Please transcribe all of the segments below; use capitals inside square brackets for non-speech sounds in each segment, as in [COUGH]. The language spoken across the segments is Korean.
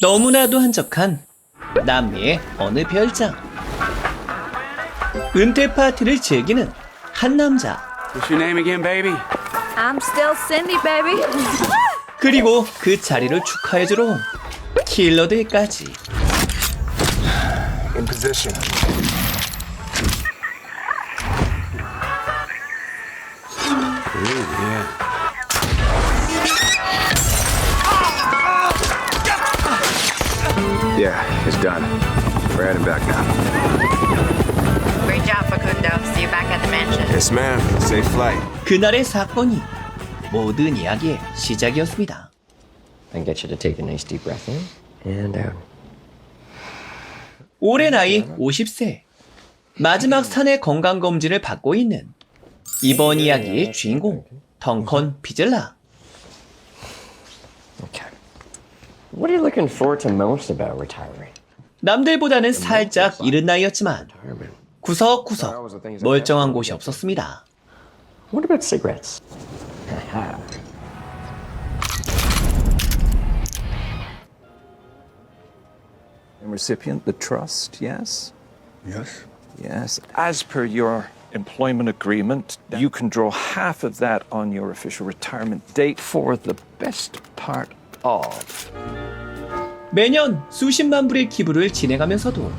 너무나도 한적한 남미의 어느 별장. 은퇴 파티를 즐기는 한 남자. What's your name again, baby? I'm still Cindy, baby. 그리고 그 자리를 축하해주러 온 킬러들까지. In position. Yeah, it's done. We're heading back now. Great job, Facundo. See you back at the mansion. Yes, ma'am. Safe flight. 그날의 사건이 모든 이야기의 시작이었습니다. and get you to take a nice deep breath in and out. 올해 나이 50세. 마지막 산의 건강검진을 받고 있는 이번 이야기의 주인공, 덩컨 비즐라. Okay. What are you looking forward to most about retiring? 남들보다는 살짝 이른 나이였지만 Retirement. 구석구석 멀쩡한 곳이 없었습니다. What about cigarettes? [LAUGHS] And recipient, the trust, yes? Yes. Yes. As per your employment agreement, you can draw half of that on your official retirement date for the best part of. 매년 수십만 불의 기부를 진행하면서도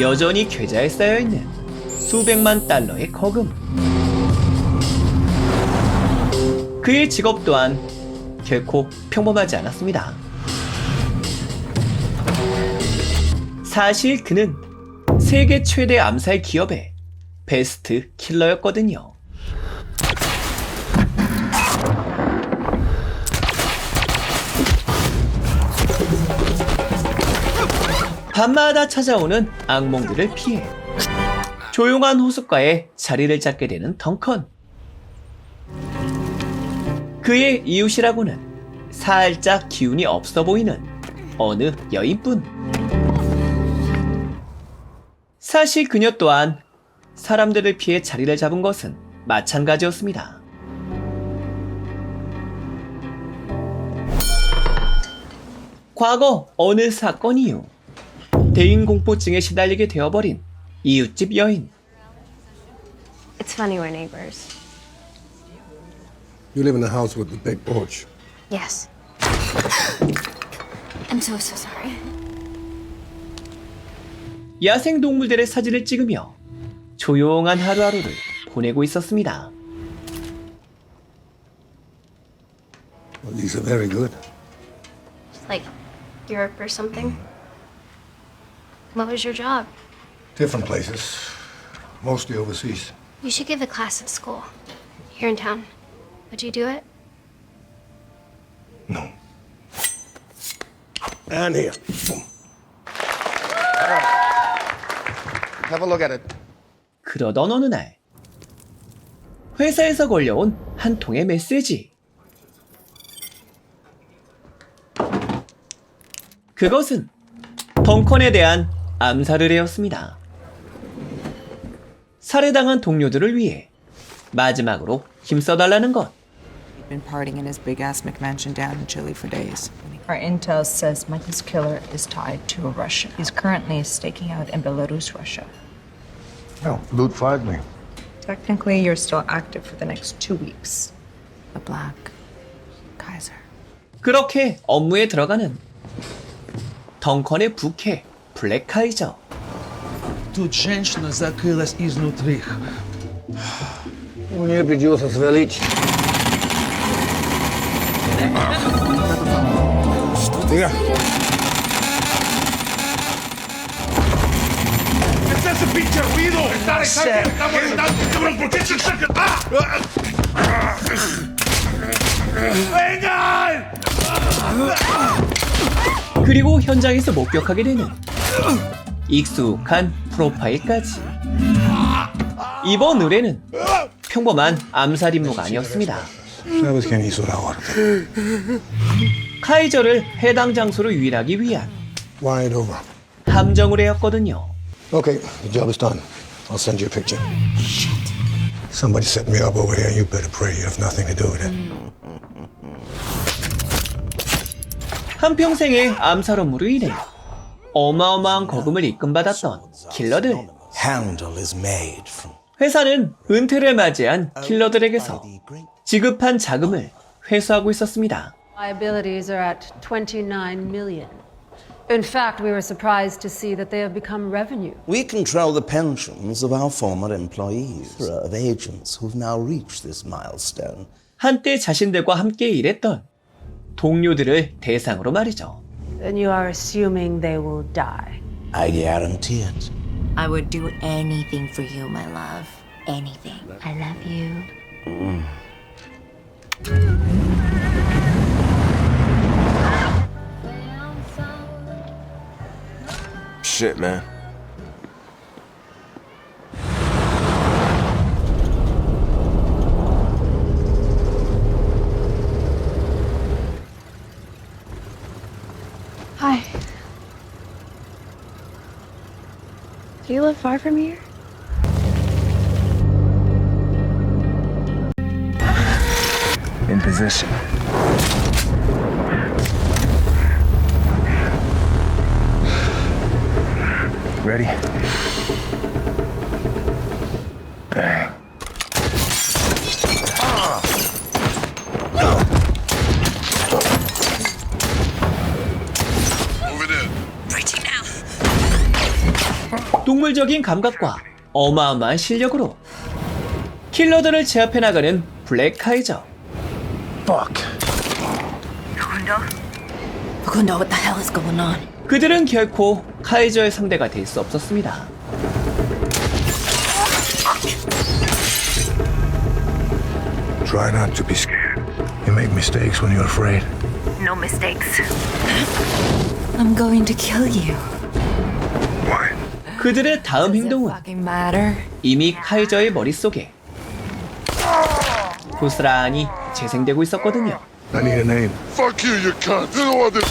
여전히 계좌에 쌓여있는 수백만 달러의 거금. 그의 직업 또한 결코 평범하지 않았습니다. 사실 그는 세계 최대 암살 기업의 베스트 킬러였거든요. 밤마다 찾아오는 악몽들을 피해 조용한 호숫가에 자리를 잡게 되는 덩컨. 그의 이웃이라고는 살짝 기운이 없어 보이는 어느 여인뿐. 사실 그녀 또한 사람들을 피해 자리를 잡은 것은 마찬가지였습니다. 과거 어느 사건 이후 대인 공포증에 시달리게 되어버린 이웃집 여인. It's funny we're neighbors. You live in the house with the big porch. Yes. I'm so so sorry. 야생 동물들의 사진을 찍으며 조용한 하루하루를 보내고 있었습니다. Well, these are very good. Like Europe or something. What was your job? Different places. Mostly overseas. You should give a class at school. Here in town. Would you do it? No. And here. Boom. Have a look at it. 그러던 어느 날 회사에서 걸려온 한 통의 메시지. 그것은 덩컨에 대한 암살 의뢰였습니다. 살해당한 동료들을 위해 마지막으로 힘써달라는 것. been partying in his big ass McMansion down in Chile for days. Our intel says Michael's killer is tied to Russia. He's currently staking out in Belarus, Russia. Well, loot fired me. Technically, you're still active for the next two weeks. The Black Kaiser. 그렇게 업무에 들어가는 덩컨의 부캐 블랙 카이저. Тут женщина закрылась изнутри. Мне придется свалить. Что ¡Estás ese pinche ruido! ¡Está, está, está molestando, cabrón! ¿Por qué se saca? ¡Ah! ¡Vengan! 그리고 현장에서 목격하게 되는 익숙한 프로파일까지. 이번 의뢰는 평범한 암살 임무가 아니었습니다. 카이저를 해당 장소로 유인하기 위한 Wide over. 함정 의뢰였거든요. Okay, the job is done. I'll send you a picture. Somebody set me up over here. You better pray you have nothing to do with it. 한평생의 암살 업무로 인해 어마어마한 거금을 입금받았던 킬러들. 회사는 은퇴를 맞이한 킬러들에게서 지급한 자금을 회수하고 있었습니다. Liabilities are at 29 million. In fact, we were surprised to see that they have become revenue. We control the pensions of our former employees, of agents who've now reached this milestone. 한때 자신들과 함께 일했던 동료들을 대상으로 말이죠. Then you are assuming they will die. I guarantee it. I would do anything for you, my love. Anything. I love you. Shit, man. Do you live far from here? In position. Ready? 동물적인 감각과 어마어마한 실력으로 킬러들을 제압해 나가는 블랙 카이저. Fuck. Facundo, what the hell is going on? 그들은 결코 카이저의 상대가 될 수 없었습니다. Try not to be scared. You make mistakes when you're afraid. No mistakes. I'm going to kill you. 그들의 다음 행동은. 이미 카이저의 머릿속에 고스란히 재생되고 있었거든요. I need a name. Fuck you, you cunt! You know what this...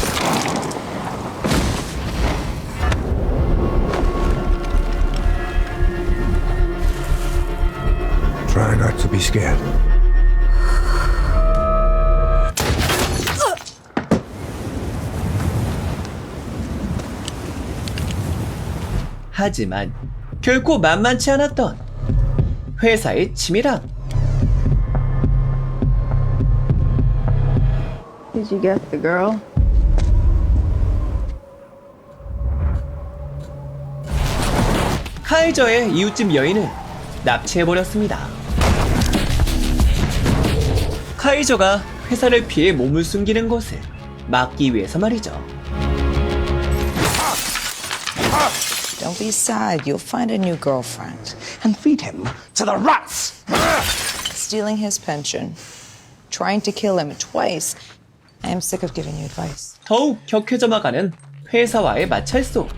Try not to be scared. 하지만 결코 만만치 않았던 회사의 치밀함. Did you get the girl? 카이저의 이웃집 여인을 납치해버렸습니다. 카이저가 회사를 피해 몸을 숨기는 것을 막기 위해서 말이죠. Don't be sad. You'll find a new girlfriend. And feed him to the rats! Stealing his pension. Trying to kill him twice. I am sick of giving you advice. 더욱 격해져가는 회사와의 마찰 속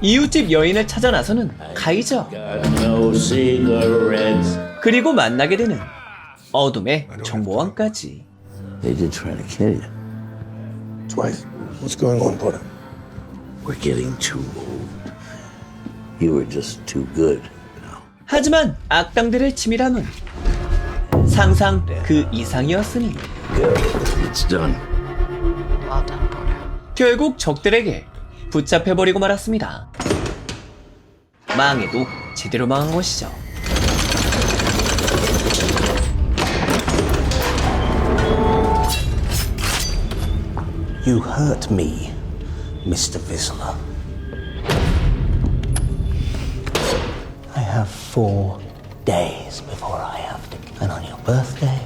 이웃집 여인을 찾아 나서는 카이저 그리고 만나게 되는 어둠의 정보원까지 They did try to kill you. Twice. What's going on, brother? We're getting too old. You were just too good. 하지만 악당들의 치밀함은 상상 그 이상이었으니 It's done. Well done, Porter. 결국 적들에게 붙잡혀버리고 말았습니다. 망해도 제대로 망한 것이죠. You hurt me, Mr. Vizsla. Have four days before I have to. And on your birthday,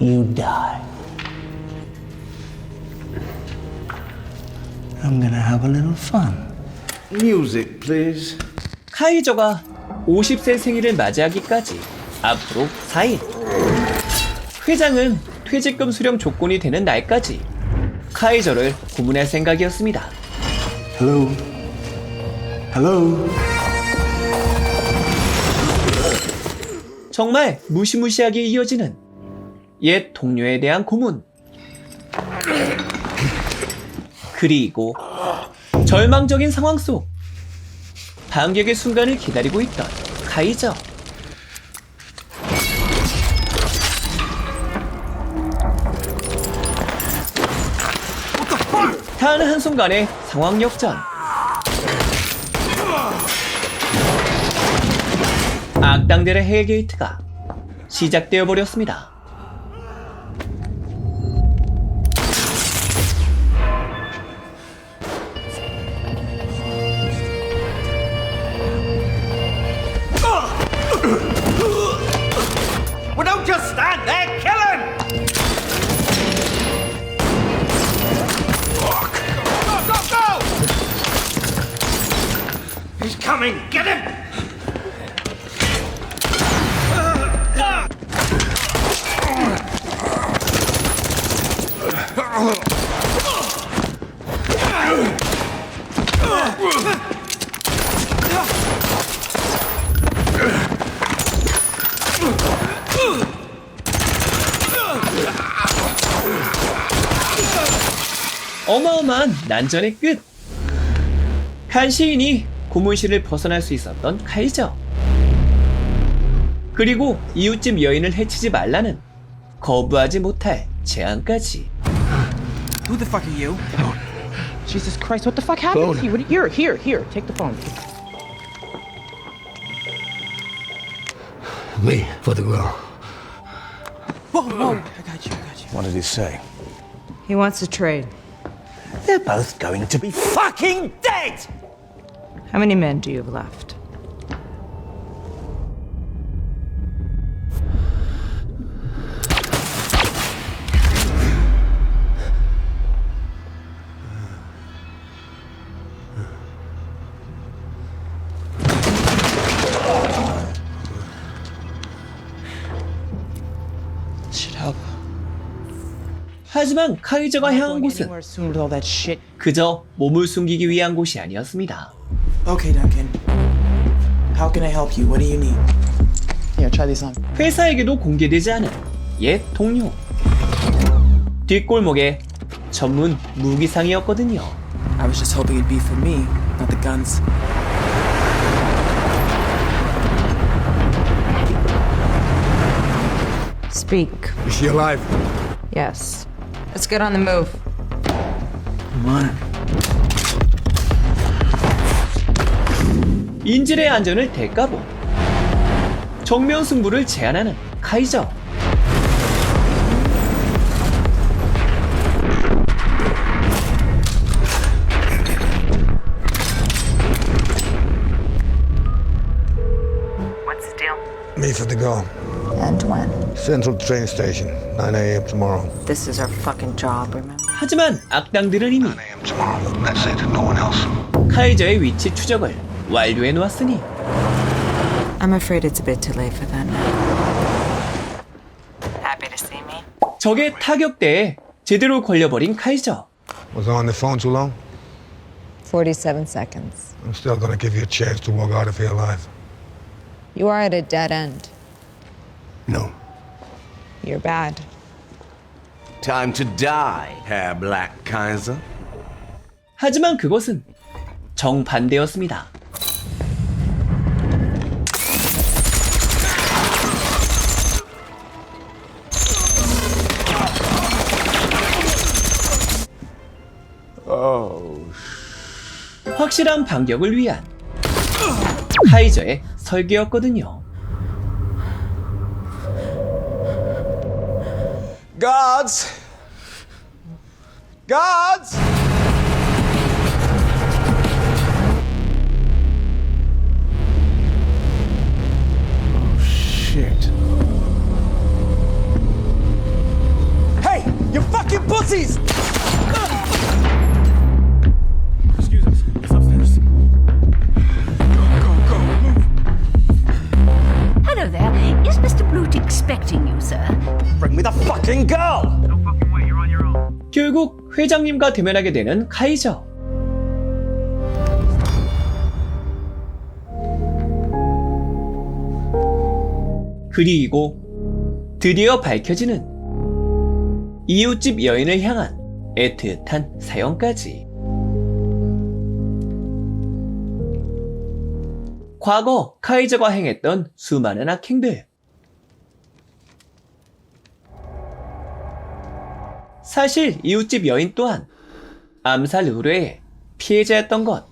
you die. I'm gonna have a little fun. Music, please. 카이저가 50세 생일을 맞이하기까지 앞으로 4일. 회장은 퇴직금 수령 조건이 되는 날까지 카이저를 고문할 생각이었습니다. Hello. Hello. 정말 무시무시하게 이어지는 옛 동료에 대한 고문. 그리고 절망적인 상황 속 반격의 순간을 기다리고 있던 카이저. 단 한순간에 상황 역전. 악당들의 헬게이트가 시작되어 버렸습니다. 어마어마한 난전의 끝! 한 시인이 고문실을 벗어날 수 있었던 카이저. 그리고 이웃집 여인을 해치지 말라는 거부하지 못할 제안까지. Who the fuck are you? Phone. Jesus Christ, what the fuck happened to you? What, here, here, here, take the phone. Me for the girl. Whoa, whoa, I got you, I got you. What did he say? He wants to trade. They're both going to be fucking dead! How many men do you have left? 하지만 카이저가 향한 곳은. 그저 몸을 숨기기 위한 곳이 아니었습니다. Okay, Duncan. How can I help you? What do you need? Here, try these on. 회사에게도 공개되지 않은 옛 동료. 뒷골목에 전문 무기상이었거든요. I was just hoping it'd be for me, not the guns. Speak. Is she alive? Yes. Let's get on the move. I'm on it. 인질의 안전을 대가보. 정면 승부를 제안하는 카이저. What's the deal? Me for the girl. And when? Central train station, 9 a.m. tomorrow. This is our fucking job, remember? 하지만 악당들은 이미 9 a.m. tomorrow. That's it. No one else. 카이저의 위치 추적을 완료해 놓았으니 I'm afraid it's a bit too late for that now. Happy to see me? 적의 타격대에 제대로 걸려버린 카이저. Was I on the phone too long? 47 seconds. I'm still gonna give you a chance to walk out of here alive. You are at a dead end. No. You're bad. Time to die, Herr Black Kaiser. 하지만 그것은 정반대였습니다. 확실한 반격을 위한 카이저의 설계였거든요. Guards! Guards! Oh, shit. Hey, you fucking pussies! Me the fucking girl! 결국 회장님과 대면하게 되는 카이저. 그리고 드디어 밝혀지는 이웃집 여인을 향한 애틋한 사연까지. 과거 카이저가 행했던 수많은 악행들. 사실 이웃집 여인 또한 암살 의뢰의 피해자였던 것.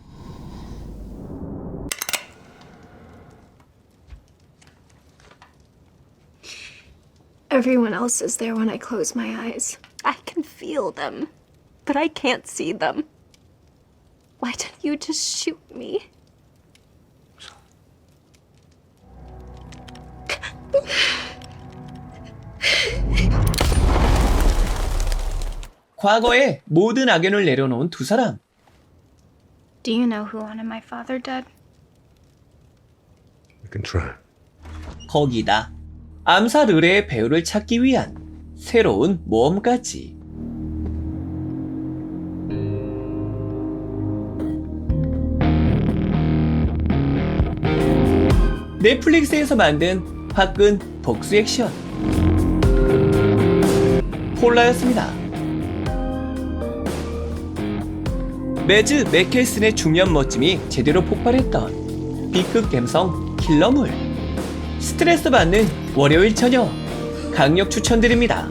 Me? 과거에 모든 악연을 내려놓은 두 사람. Do you know who wanted my father dead? We can try. 거기다 암살 의뢰의 배우를 찾기 위한 새로운 모험까지. 넷플릭스에서 만든 화끈 복수 액션 폴라였습니다. 매즈 맥켈슨의 중년 멋짐이 제대로 폭발했던 B급 감성 킬러물 스트레스 받는 월요일 저녁 강력 추천드립니다.